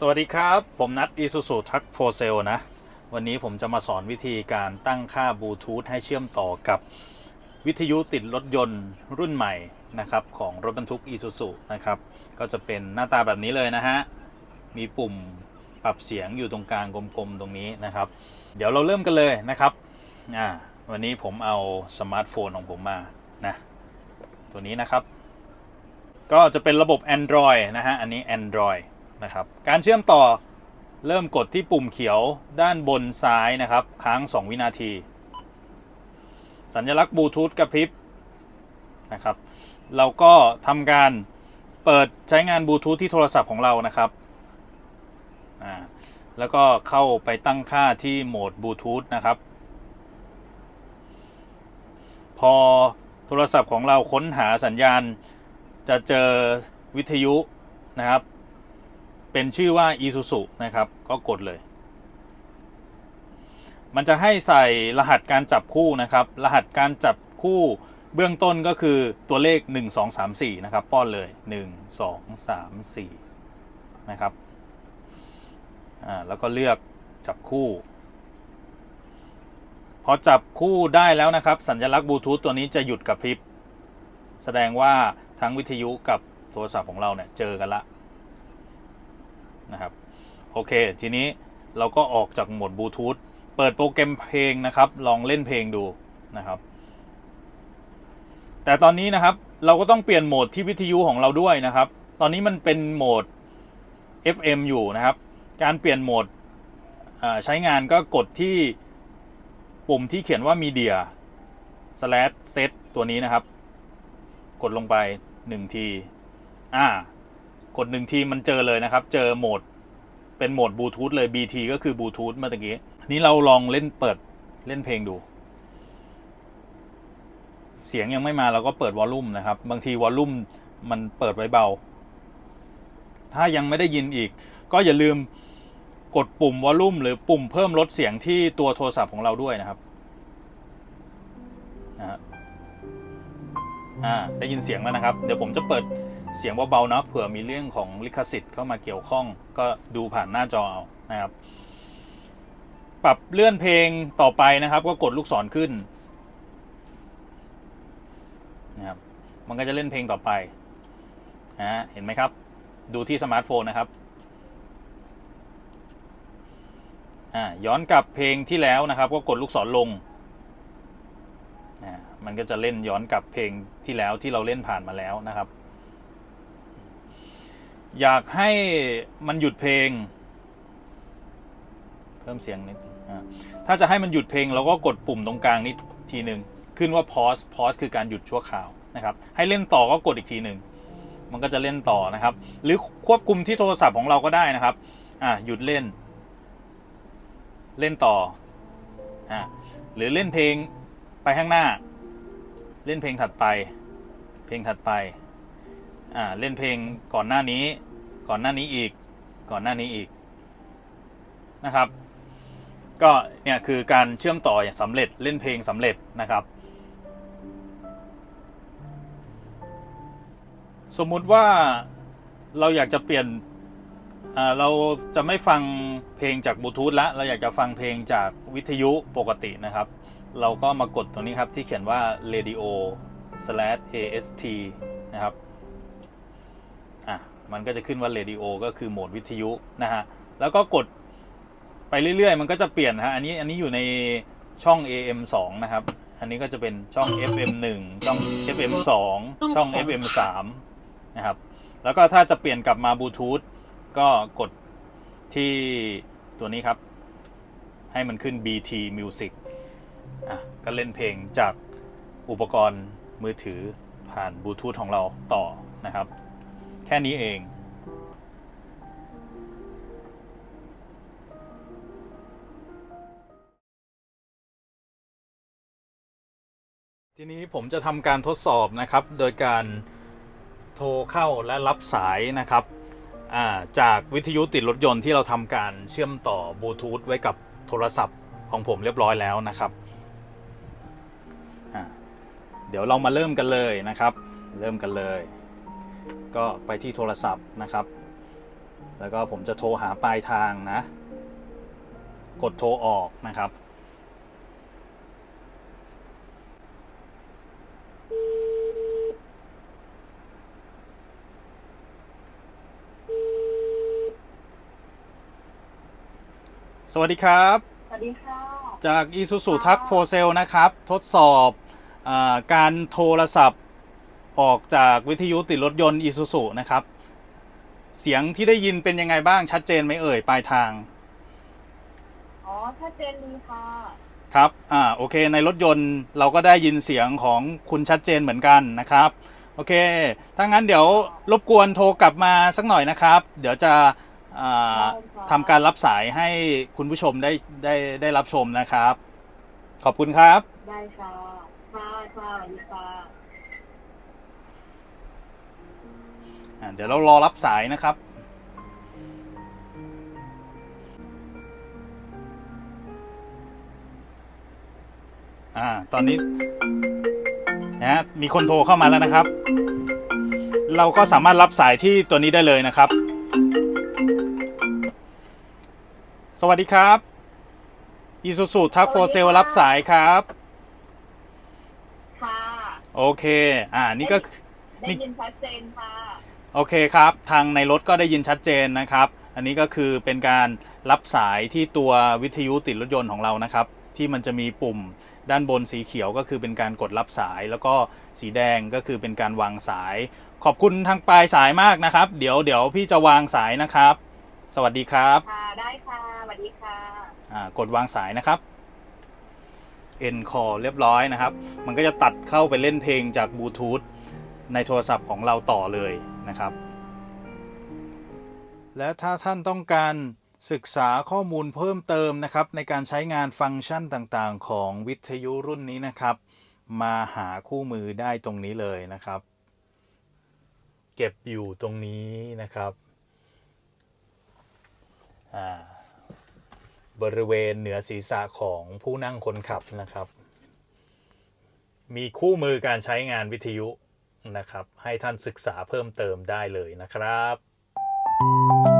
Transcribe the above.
สวัสดีครับ ผมนัด Isuzu Truck for Sale นะ วันนี้ผมจะมาสอนวิธีการตั้งค่าบลูทูธให้เชื่อมต่อกับวิทยุติดรถยนต์รุ่นใหม่นะครับ ของรถบรรทุก Isuzu นะครับ ก็จะเป็นหน้าตาแบบนี้เลยนะฮะ มีปุ่มปรับเสียงอยู่ตรงกลางกลมๆตรงนี้นะครับ เดี๋ยวเราเริ่มกันเลยนะครับอ่าวันนี้ผมเอาสมาร์ทโฟนของผมมานะตัวนี้นะครับ ก็จะเป็นระบบ Android นะฮะอันนี้ Android นะครับ การเชื่อมต่อเริ่มกดที่ปุ่มเขียวด้านบนซ้ายนะครับ ค้าง 2 วินาที สัญลักษณ์บลูทูธกระพริบนะครับ เราก็ทำการเปิดใช้งานบลูทูธที่โทรศัพท์ของเรานะครับอ่าแล้วก็เข้าไปตั้งค่าที่โหมดบลูทูธนะครับ พอโทรศัพท์ของเราค้นหาสัญญาณจะเจอวิทยุนะครับ เป็นชื่อว่า Isuzu นะครับ ก็กดเลย มันจะให้ใส่รหัสการจับคู่นะครับ รหัสการจับคู่เบื้องต้นก็คือตัวเลข 1 2 3 4 นะครับ ป้อนเลย 1 2 3 4 นะครับ อ่า แล้วก็เลือกจับคู่ พอจับคู่ได้แล้วนะครับ สัญลักษณ์บลูทูธตัวนี้จะหยุดกระพริบ แสดงว่าทั้งวิทยุกับโทรศัพท์ของเราเนี่ยเจอกันละ นะครับ โอเค ทีนี้เราก็ออกจากโหมดบลูทูธเปิดโปรแกรมเพลงนะครับ ลองเล่นเพลงดูนะครับ แต่ตอนนี้นะครับเราก็ต้องเปลี่ยนโหมดที่วิทยุของเราด้วยนะครับ ตอนนี้มันเป็นโหมด FM อยู่นะครับ การเปลี่ยนโหมดใช้งานก็กดที่ปุ่มที่เขียนว่า media slash set ตัวนี้นะครับ กดลงไป 1 ที อ่า กด1ทีมันเจอเลยนะครับ เจอโหมดเป็นโหมดบลูทูธเลย BT ก็คือบลูทูธเมื่อกี้นี้เราลองเล่นเปิดเล่นเพลงดู เสียงยังไม่มาเราก็เปิดวอลลุ่มนะครับ บางทีวอลลุ่มมันเปิดไว้เบา ถ้ายังไม่ได้ยินอีก ก็อย่าลืมกดปุ่มวอลลุ่มหรือปุ่มเพิ่มลดเสียงที่ตัวโทรศัพท์ของเราด้วยนะครับนะฮะอ่าได้ยินเสียงแล้วนะครับ เดี๋ยวผมจะเปิด เสียงเบาๆนะเผื่อมีเรื่องของลิขสิทธิ์เข้ามาเกี่ยวข้อง ก็ดูผ่านหน้าจอเอานะครับ ปรับเลื่อนเพลงต่อไปนะครับ ก็กดลูกศรขึ้นนะครับมันก็จะเล่นเพลงต่อไปนะเห็นไหมครับ ดูที่สมาร์ทโฟนนะครับอ่าย้อนกลับเพลงที่แล้วนะครับ ก็กดลูกศรลง มันก็จะเล่นย้อนกลับเพลงที่แล้วที่เราเล่นผ่านมาแล้วนะครับ อยากให้มันหยุดเพลง เพิ่มเสียงนิดถ้าจะให้มันหยุดเพลงเราก็กดปุ่มตรงกลางนี้ทีหนึ่งขึ้นว่า pause pause คือการหยุดชั่วคราวนะครับ ให้เล่นต่อก็กดอีกทีหนึ่งมันก็จะเล่นต่อนะครับ หรือควบคุมที่โทรศัพท์ของเราก็ได้นะครับอ่าหยุดเล่น เล่นต่ออ่าหรือเล่นเพลงไปข้างหน้า เล่นเพลงถัดไป เพลงถัดไป อ่าเล่นเพลงก่อนหน้านี้ ก่อนหน้านี้อีก ก่อนหน้านี้อีกนะครับ ก็เนี่ยคือการเชื่อมต่ออย่างสำเร็จเล่นเพลงสำเร็จนะครับ สมมุติว่าเราอยากจะเปลี่ยนเราจะไม่ฟังเพลงจากบลูทูธละเราอยากจะฟังเพลงจากวิทยุปกตินะครับ เราก็มากดตรงนี้ครับที่เขียนว่า radio slash ast นะครับ มันก็จะขึ้นว่า radio ก็คือโหมดวิทยุนะฮะ แล้วก็กดไปเรื่อยๆ มันก็จะเปลี่ยนฮะ อันนี้อันนี้อยู่ในช่อง AM 2นะครับ อันนี้ก็จะเป็นช่อง FM 1ช่อง FM 2ช่อง FM 3นะครับ แล้วก็ถ้าจะเปลี่ยนกลับมาบลูทูธก็กดที่ตัวนี้ครับ ให้มันขึ้น BT Music อะก็เล่นเพลงจากอุปกรณ์มือถือผ่านบลูทูธของเราต่อนะครับ แค่นี้เอง ทีนี้ผมจะทำการทดสอบนะครับ โดยการโทรเข้าและรับสายนะครับาจากวิทยุติดรถยนต์ที่เราทำการเชื่อมต่อบลูทูธไว้กับโทรศัพท์ของผมเรียบร้อยแล้วนะครับ เดี๋ยวเรามาเริ่มกันเลยนะครับ เริ่มกันเลย ก็ไปที่โทรศัพท์นะครับ แล้วก็ผมจะโทรหาปลายทางนะ กดโทรออกนะครับ สวัสดีครับ สวัสดีค่ะ จาก Isuzu t u c 4 Cell นะครับ ทดสอบอาการโทรศัพท์ ออกจากวิทยุติดรถยนต์ Isuzu นะครับ เสียงที่ได้ยินเป็นยังไงบ้างชัดเจนไหมเอ่ยปลายทาง อ๋อชัดเจนดีค่ะ ครับ อ่า โอเค ในรถยนต์เราก็ได้ยินเสียงของคุณชัดเจนเหมือนกันนะครับ โอเค ถ้างั้นเดี๋ยวรบกวนโทรกลับมาสักหน่อยนะครับ เดี๋ยวจะอ่าได้ค่ะทำการรับสายให้คุณผู้ชมได้ได้ได้รับชมนะครับ ขอบคุณครับ ได้ค่ะค่ะค่ะสวัสดีค่ะ เดี๋ยวเรารอรับสายนะครับอ่าตอนนี้นะฮะมีคนโทรเข้ามาแล้วนะครับ เราก็สามารถรับสายที่ตัวนี้ได้เลยนะครับ สวัสดีครับ Isuzu t u c 4 Cell รับสายครับค่ะโอเค อ่านี่ก็ได้ยินชัดเจนค่ะ โอเคครับ ทางในรถก็ได้ยินชัดเจนนะครับ อันนี้ก็คือเป็นการรับสายที่ตัววิทยุติดรถยนต์ของเรานะครับ ที่มันจะมีปุ่มด้านบนสีเขียวก็คือเป็นการกดรับสาย แล้วก็สีแดงก็คือเป็นการวางสาย ขอบคุณทางปลายสายมากนะครับ เดี๋ยวเดี๋ยวพี่จะวางสายนะครับ สวัสดีครับค่ะได้ค่ะสวัสดีค่ะอ่ากดวางสายนะครับ End call เรียบร้อยนะครับ มันก็จะตัดเข้าไปเล่นเพลงจากบลูทูธ ในโทรศัพท์ของเราต่อเลยนะครับ และถ้าท่านต้องการศึกษาข้อมูลเพิ่มเติมนะครับ ในการใช้งานฟังก์ชันต่างๆ ของวิทยุรุ่นนี้นะครับ มาหาคู่มือได้ตรงนี้เลยนะครับ เก็บอยู่ตรงนี้นะครับบริเวณเหนือศีรษะของผู้นั่งคนขับนะครับ มีคู่มือการใช้งานวิทยุ นะครับ ให้ท่านศึกษาเพิ่มเติมได้เลยนะครับ